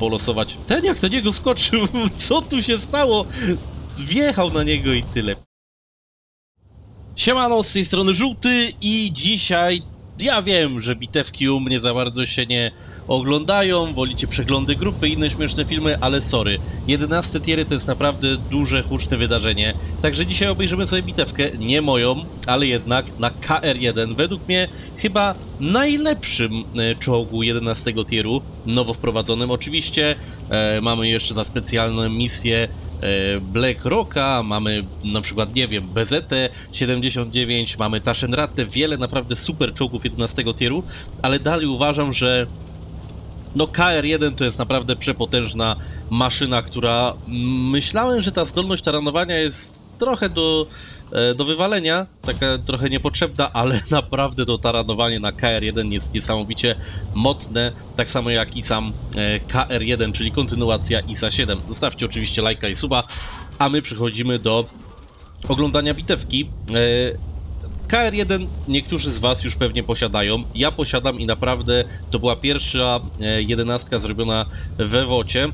polosować. Ten jak na niego skoczył, co tu się stało? Wjechał na niego i tyle. Siemano, z tej strony Żółty i dzisiaj ja wiem, że bitewki u mnie za bardzo się nie oglądają, wolicie przeglądy grupy i inne śmieszne filmy, ale sorry, 11 tiery to jest naprawdę duże, huczne wydarzenie, także dzisiaj obejrzymy sobie bitewkę, nie moją, ale jednak na KR1, według mnie chyba najlepszym e, czołgu 11 tieru, nowo wprowadzonym. Oczywiście. E, mamy jeszcze za specjalną misję Black Rocka, mamy na przykład, nie wiem, BZT-79, mamy Tashenratte, wiele naprawdę super czołgów 11 tieru, ale dalej uważam, że no KR-1 to jest naprawdę przepotężna maszyna, która myślałem, że ta zdolność taranowania jest trochę do, e, do wywalenia, taka trochę niepotrzebna, ale naprawdę to taranowanie na KR-1 jest niesamowicie mocne, tak samo jak i sam e, KR-1, czyli kontynuacja ISA 7. Zostawcie oczywiście lajka i suba, a my przechodzimy do oglądania bitewki. E, KR1 niektórzy z Was już pewnie posiadają. Ja posiadam i naprawdę to była pierwsza e, jedenastka zrobiona we Wocie.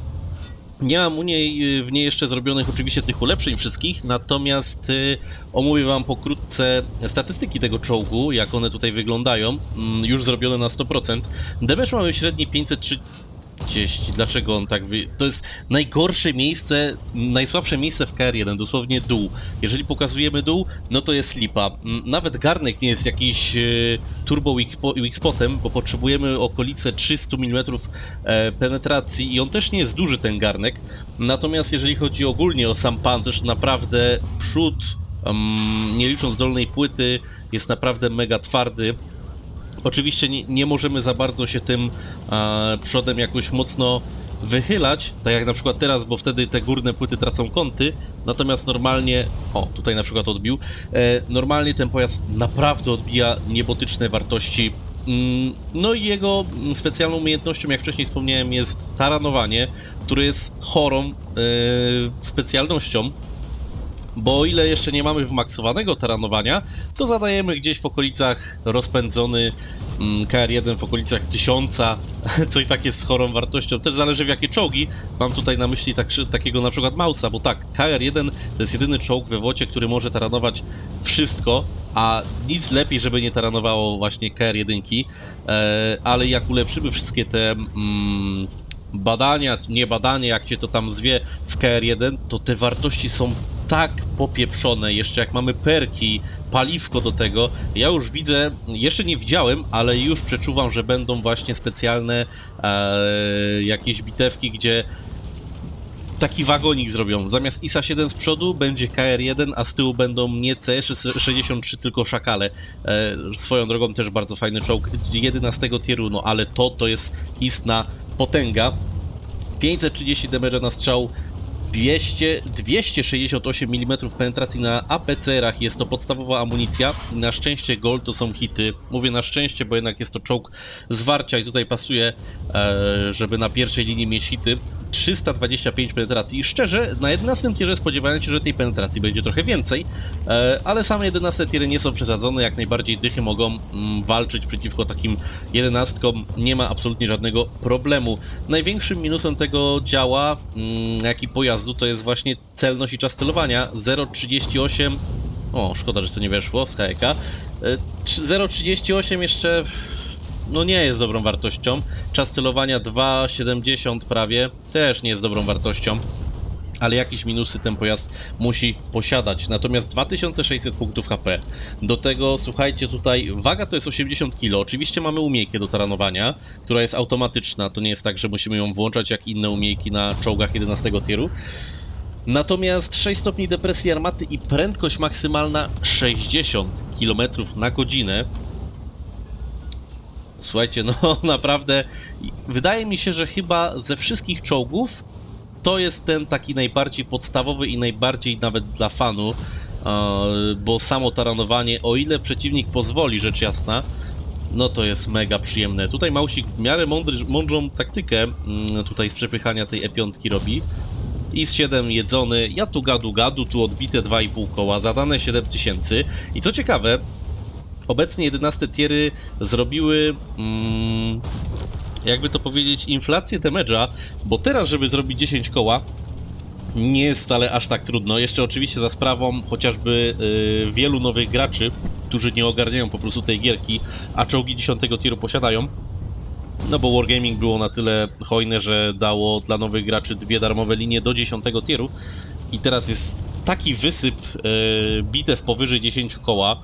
Nie mam u niej, y, w niej jeszcze zrobionych oczywiście tych ulepszeń wszystkich, natomiast y, omówię Wam pokrótce statystyki tego czołgu, jak one tutaj wyglądają, mm, już zrobione na 100%. Damage mamy średni 530. Dlaczego on tak wy... To jest najgorsze miejsce, najsłabsze miejsce w KR1, dosłownie dół. Jeżeli pokazujemy dół, no to jest lipa. Mm, Nawet garnek nie jest jakiś e, turbo weak weak spotem, bo potrzebujemy okolice 300 mm e, penetracji i on też nie jest duży ten garnek. Natomiast jeżeli chodzi ogólnie o sam pancerz, naprawdę przód, nie licząc dolnej płyty, jest naprawdę mega twardy. Oczywiście nie, nie możemy za bardzo się tym e, przodem jakoś mocno wychylać, tak jak na przykład teraz, bo wtedy te górne płyty tracą kąty, natomiast normalnie, o tutaj na przykład odbił, e, normalnie ten pojazd naprawdę odbija niebotyczne wartości. Mm, No i jego specjalną umiejętnością, jak wcześniej wspomniałem, jest taranowanie, które jest chorą e, specjalnością, bo o ile jeszcze nie mamy wymaksowanego taranowania, to zadajemy gdzieś w okolicach rozpędzony mm, KR1 w okolicach 1000, co i tak jest z chorą wartością. Też zależy w jakie czołgi. Mam tutaj na myśli tak, takiego na przykład Mausa, bo tak, KR1 to jest jedyny czołg we Wocie, który może taranować wszystko, a nic lepiej, żeby nie taranowało właśnie KR1, e, ale jak ulepszymy wszystkie te... Mm, badania, nie badania, jak się to tam zwie w KR1, to te wartości są tak popieprzone, jeszcze jak mamy perki, paliwko do tego, ja już widzę, jeszcze nie widziałem, ale już przeczuwam, że będą właśnie specjalne e, jakieś bitewki, gdzie taki wagonik zrobią. Zamiast ISA 7 z przodu będzie KR1, a z tyłu będą nie C63, tylko szakale. E, swoją drogą też bardzo fajny czołg 11 tieru, no ale to to jest istna potęga. 530 damage na strzał, 200, 268 mm penetracji na APCR-ach, jest to podstawowa amunicja. Na szczęście gold to są hity. Mówię na szczęście, bo jednak jest to czołg zwarcia i tutaj pasuje, e, żeby na pierwszej linii mieć hity. 325 penetracji. I szczerze, na 11 tierze spodziewałem się, że tej penetracji będzie trochę więcej, e, ale same 11 tiery nie są przesadzone, jak najbardziej dychy mogą mm, walczyć przeciwko takim 11. Nie ma absolutnie żadnego problemu. Największym minusem tego działa, mm, jak i pojazdu, to jest właśnie celność i czas celowania. 0,38 o, szkoda, że to nie weszło z HEK. E, trzy- 0,38 jeszcze w- no nie jest dobrą wartością. Czas celowania 2,70 prawie też nie jest dobrą wartością. Ale jakieś minusy ten pojazd musi posiadać. Natomiast 2600 punktów HP. Do tego, słuchajcie, tutaj waga to jest 80 kg. Oczywiście mamy umiejkę do taranowania, która jest automatyczna. To nie jest tak, że musimy ją włączać jak inne umiejki na czołgach 11 tieru. Natomiast 6 stopni depresji armaty i prędkość maksymalna 60 km na godzinę. Słuchajcie, no naprawdę wydaje mi się, że chyba ze wszystkich czołgów to jest ten taki najbardziej podstawowy i najbardziej nawet dla fanu, e, bo samo taranowanie, o ile przeciwnik pozwoli, rzecz jasna, no to jest mega przyjemne. Tutaj Mausik w miarę mądry, mądrą taktykę mm, tutaj z przepychania tej E5 robi. I z 7 jedzony, ja tu gadu gadu, tu odbite 2,5 koła, zadane 7000. I co ciekawe, obecnie 11 tiery zrobiły mm, jakby to powiedzieć, inflację damage'a, bo teraz, żeby zrobić 10 koła, nie jest wcale aż tak trudno. Jeszcze oczywiście za sprawą chociażby y, wielu nowych graczy, którzy nie ogarniają po prostu tej gierki, a czołgi 10 tieru posiadają. No bo Wargaming było na tyle hojne, że dało dla nowych graczy dwie darmowe linie do 10 tieru i teraz jest taki wysyp y, bitew powyżej 10 koła.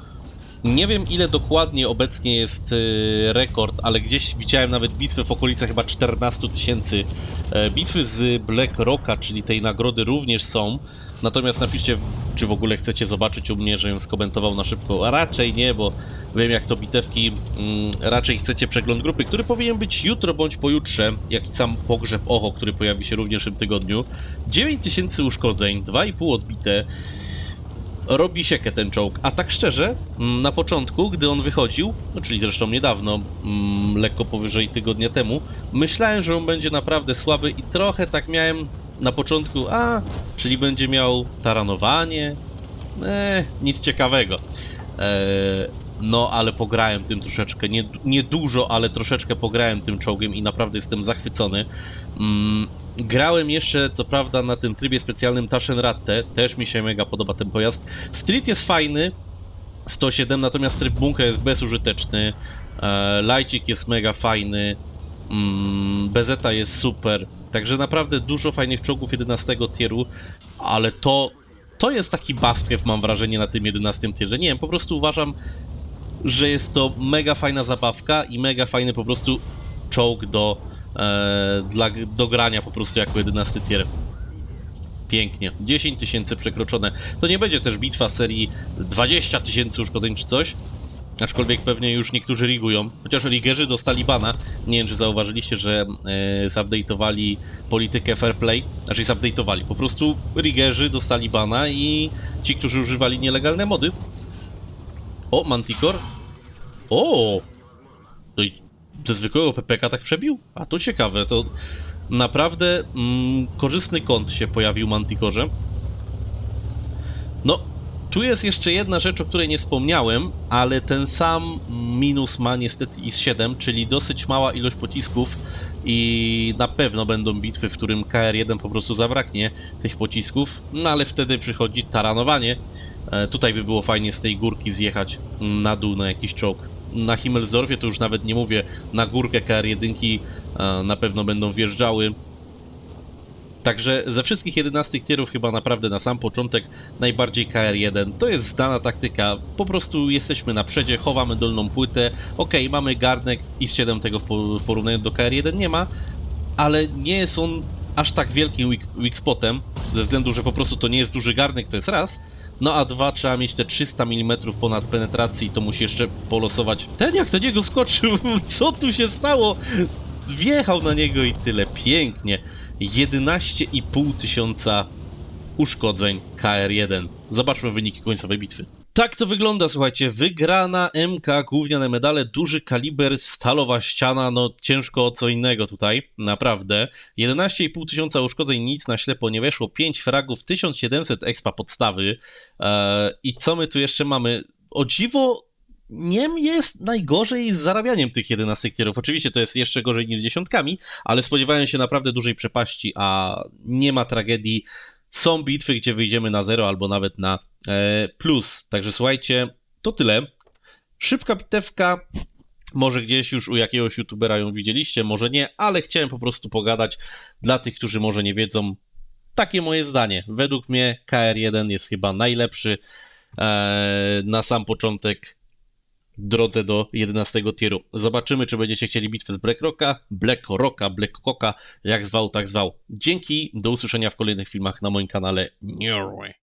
Nie wiem ile dokładnie obecnie jest y, rekord, ale gdzieś widziałem nawet bitwy w okolicach chyba 14 tysięcy. E, Bitwy z Black Rocka, czyli tej nagrody również są. Natomiast napiszcie, czy w ogóle chcecie zobaczyć u mnie, żebym skomentował na szybko. A raczej nie, bo wiem jak to bitewki. Mm, raczej chcecie przegląd grupy, który powinien być jutro bądź pojutrze, jak i sam pogrzeb Oho, który pojawi się również w tym tygodniu. 9000 uszkodzeń, 2,5 odbite robi siekę ten czołg. A tak szczerze, mm, na początku, gdy on wychodził, no czyli zresztą niedawno, mm, lekko powyżej tygodnia temu, myślałem, że on będzie naprawdę słaby i trochę tak miałem na początku, a, czyli będzie miał taranowanie, eee, nic ciekawego. Eee, no, ale pograłem tym troszeczkę, nie, nie dużo, ale troszeczkę pograłem tym czołgiem i naprawdę jestem zachwycony. Mm, grałem jeszcze, co prawda, na tym trybie specjalnym Taschenratte, też mi się mega podoba ten pojazd. Street jest fajny, 107, natomiast tryb bunkra jest bezużyteczny, e, Lajcik jest mega fajny, mm, Bezeta jest super, także naprawdę dużo fajnych czołgów 11 tieru, ale to, to jest taki bastrew, mam wrażenie, na tym 11 tierze. Nie wiem, po prostu uważam, że jest to mega fajna zabawka i mega fajny po prostu czołg do, dla, do grania po prostu jako 11 tier. Pięknie. 10 tysięcy przekroczone. To nie będzie też bitwa serii 20 tysięcy uszkodzeń czy coś. Aczkolwiek pewnie już niektórzy rigują. Chociaż rigerzy dostali bana. Nie wiem, czy zauważyliście, że e, zupdate'owali politykę fair play. Znaczy zupdate'owali. Po prostu rigerzy dostali bana i ci, którzy używali nielegalne mody. O, Manticore. O! I ze zwykłego PPK tak przebił? A to ciekawe, to naprawdę mm, korzystny kąt się pojawił Manticorze. No, tu jest jeszcze jedna rzecz, o której nie wspomniałem, ale ten sam minus ma niestety IS-7, czyli dosyć mała ilość pocisków i na pewno będą bitwy, w którym KR-1 po prostu zabraknie tych pocisków, no ale wtedy przychodzi taranowanie. E, tutaj by było fajnie z tej górki zjechać na dół na jakiś czołg. Na Himmelsdorfie to już nawet nie mówię, na górkę KR-1 e, na pewno będą wjeżdżały. Także ze wszystkich 11 tierów chyba naprawdę na sam początek najbardziej KR1. To jest zdana taktyka, po prostu jesteśmy na przedzie, chowamy dolną płytę, ok, mamy garnek i z 7 tego w porównaniu do KR1 nie ma, ale nie jest on aż tak wielkim weak, weak spotem, ze względu, że po prostu to nie jest duży garnek, to jest raz, no a dwa, trzeba mieć te 300 mm ponad penetracji, to musi jeszcze polosować. Ten jak do niego skoczył, co tu się stało? Wjechał na niego i tyle, pięknie. 11,5 tysiąca uszkodzeń KR-1. Zobaczmy wyniki końcowej bitwy. Tak to wygląda, słuchajcie, wygrana MK, gówniane medale, duży kaliber, stalowa ściana, no ciężko o co innego tutaj, naprawdę. 11,5 tysiąca uszkodzeń, nic na ślepo nie weszło, 5 fragów, 1700 expa podstawy. Eee, I co my tu jeszcze mamy? O dziwo, nie jest najgorzej z zarabianiem tych 11 tierów. Oczywiście to jest jeszcze gorzej niż dziesiątkami, ale spodziewałem się naprawdę dużej przepaści, a nie ma tragedii. Są bitwy, gdzie wyjdziemy na zero albo nawet na plus. Także słuchajcie, to tyle. Szybka bitewka. Może gdzieś już u jakiegoś youtubera ją widzieliście, może nie, ale chciałem po prostu pogadać dla tych, którzy może nie wiedzą. Takie moje zdanie. Według mnie KR1 jest chyba najlepszy e, na sam początek drodze do 11 tieru. Zobaczymy, czy będziecie chcieli bitwę z Blackrocka, Black Rocka, Black Cocka, jak zwał, tak zwał. Dzięki, do usłyszenia w kolejnych filmach na moim kanale. Norway.